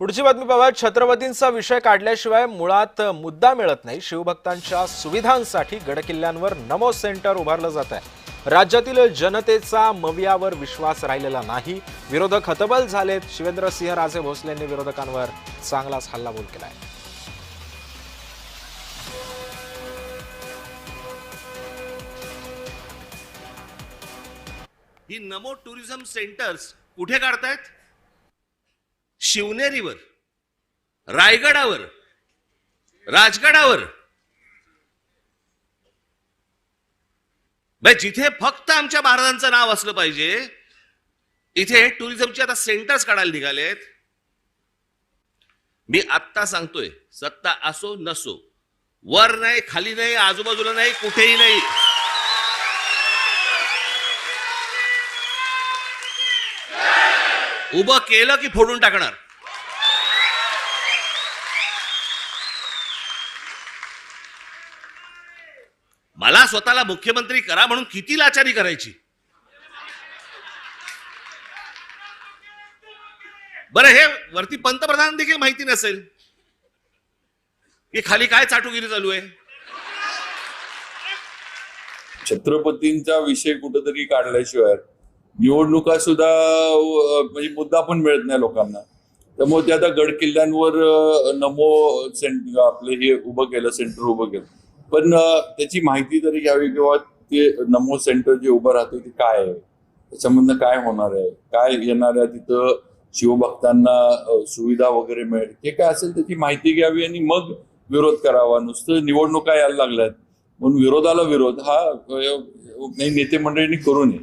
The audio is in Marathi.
पुढची बातमी पाहूया छत्रपतींचा विषय काढल्याशिवाय मुळात मुद्दा मिळत नाही. शिवभक्तांच्या सुविधांसाठी गडकिल्ल्यांवर नमो सेंटर उभारलं जात आहे. राज्यातील जनतेचा मवियावर विश्वास राहिलेला नाही. विरोधक हतबल झालेत. शिवेंद्रसिंह राजे भोसलेंनी विरोधकांवर चांगलाच हल्लाबोल आहे ही नमो टुरिझम सेंटर्स कुठे काढतायत? शिवनेरीवर रायगडावर राजगडावर. जिथे फक्त आमच्या महाराजांचं नाव असलं पाहिजे इथे टुरिझमचे आता सेंटर्स काढायला निघालेत. मी आत्ता सांगतोय सत्ता असो नसो वर नाही खाली नाही आजूबाजूला नाही कुठेही नाही. उभं केलं की फोडून टाकणार. मला स्वतःला मुख्यमंत्री करा म्हणून किती लाचारी करायची? बरं हे वरती पंतप्रधान देखील माहिती नसेल की खाली काय चाटुगिरी चालू आहे. छत्रपतींचा विषय कुठेतरी काढल्याशिवाय निवडणुका सुद्धा म्हणजे मुद्दा पण मिळत नाही लोकांना. त्यामुळे ते आता गड किल्ल्यांवर नमो सेंट आपलं हे उभं केलं सेंटर उभं केलं. पण त्याची माहिती तरी घ्यावी किंवा ते नमो सेंटर जे उभं राहते ते काय आहे? त्याच्यामधनं काय होणार आहे? काय येणार आहे तिथं शिवभक्तांना सुविधा वगैरे मिळेल? ते काय असेल त्याची माहिती घ्यावी आणि मग विरोध करावा. नुसतं निवडणुका यायला लागल्यात. म्हणून विरोधाला विरोध हा नेते मंडळींनी करू नये.